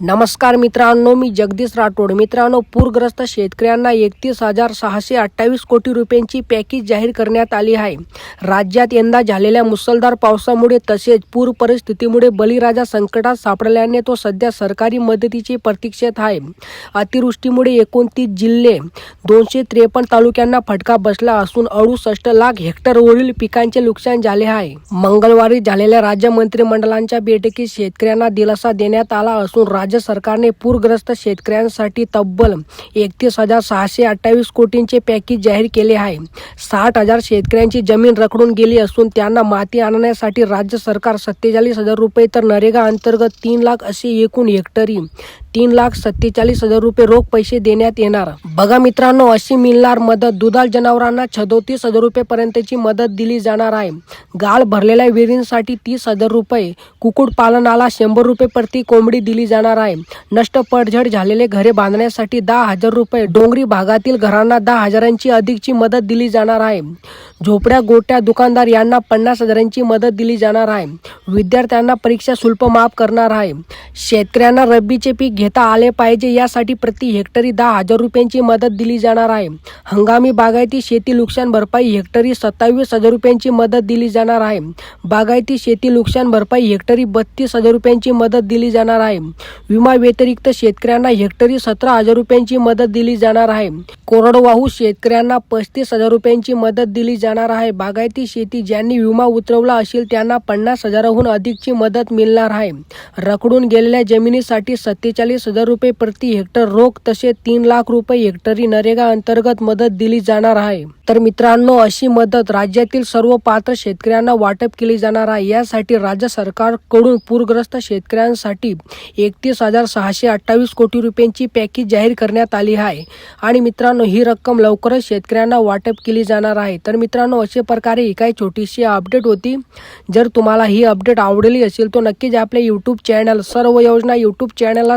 नमस्कार मित्रांनो मी जगदीश राठोड. मित्रांनो पूरग्रस्त शेतकऱ्यांना एकतीस हजार सहाशे अठ्ठावीस कोटी रुपयांची पॅकेज जाहीर करण्यात आली आहे. राज्यात यंदा झालेल्या मुसळधार पावसामुळे तसेच पूर परिस्थितीमुळे बळीराजा संकटात सापडल्याने तो सध्या सरकारी मदतीची प्रतीक्षेत आहे. अतिवृष्टीमुळे एकोणतीस जिल्हे दोनशे त्रेपन्न तालुक्यांना फटका बसला असून अडुसष्ट लाख हेक्टरवरील पिकांचे नुकसान झाले आहे. मंगळवारी झालेल्या राज्य मंत्रिमंडळांच्या बैठकीत शेतकऱ्यांना दिलासा देण्यात आला असून राज्य सरकारने पूरग्रस्त शेतकऱ्यांसाठी तब्बल एकतीस हजार सहाशे अठ्ठावीस कोटींचे पॅकेज जाहीर केले आहे. साठ हजार शेतकऱ्यांची जमीन रखडून गेली असून त्यांना माती आणण्यासाठी राज्य सरकार सत्तेचाळीस हजार रुपये तर नरेगा अंतर्गत तीन लाख असे एकूण हेक्टरी तीन लाख सत्तेचाळीस हजार रुपये रोख पैसे देण्यात येणार. बघा मित्रांनो अशी मिळणार मदत दुधाळ जनावरांना छदोतीस हजार रुपये पर्यंतची मदत दिली जाणार आहे. गाळ भरलेल्या विहिरींसाठी तीस हजार रुपये कुक्कुटपालनाला शंभर रुपये प्रति कोंबडी दिली जाणार आहे. नष्ट पडझड झालेले घरे बांधण्यासाठी दहा हजार रुपये डोंगरी भागातील घरांना दहा हजारांची अधिकची मदत दिली जाणार आहे. झोपड्या गोट्या दुकानदार यांना पन्नास हजारांची मदत दिली जाणार आहे. विद्यार्थ्यांना परीक्षा शुल्क माफ करणार आहे. शेतकऱ्यांना रब्बीचे पीक घेता आले पाहिजे यासाठी प्रति हेक्टरी दहा हजार रुपयांची मदत दिली जाणार आहे. हंगामी बागायती शेती नुकसान भरपाई हेक्टरी सत्तावीस हजार रुपयांची मदत दिली जाणार आहे. बागायती शेती नुकसान भरपाई हेक्टरी बत्तीस हजार रुपयांची मदत दिली जाणार आहे. विमा व्यतिरिक्त शेतकऱ्यांना हेक्टरी सतरा हजार रुपयांची मदत दिली जाणार आहे. कोरडवाहू शेतकऱ्यांना पस्तीस हजार रुपयांची मदत दिली जाणार आहे. बागायती शेती ज्यांनी विमा उतरवला असेल त्यांना पन्नास हजाराहून अधिकची मदत मिळणार आहे. रखडून गेलेल्या जमिनीसाठी सत्तेचाळीस हजार रुपये प्रति हेक्टर रोख तसे तीन लाख रुपये हेक्टरी नरेगा अंतर्गत मदत दिली जाणार आहे. तर मित्रांनो अशी मदत राज्यातील सर्व पात्र शेतकऱ्यांना वाटप केली जाणार आहे. यासाठी राज्य सरकारकडून पूरग्रस्त शेतकऱ्यांसाठी एकतीस हजार सहाशे अठ्ठावीस कोटी रुपयांची पॅकेज जाहीर करण्यात आली आहे. आणि मित्रांनो ही रक्कम लवकरच शेतकऱ्यांना वाटप केली जाणार आहे. तर मित्रांनो अशा प्रकारे ही काही छोटीशी अपडेट होती. जर तुम्हाला ही अपडेट आवडली असेल तर नक्कीच आपल्या यूट्यूब चॅनल सर्व योजना यूट्यूब चॅनलला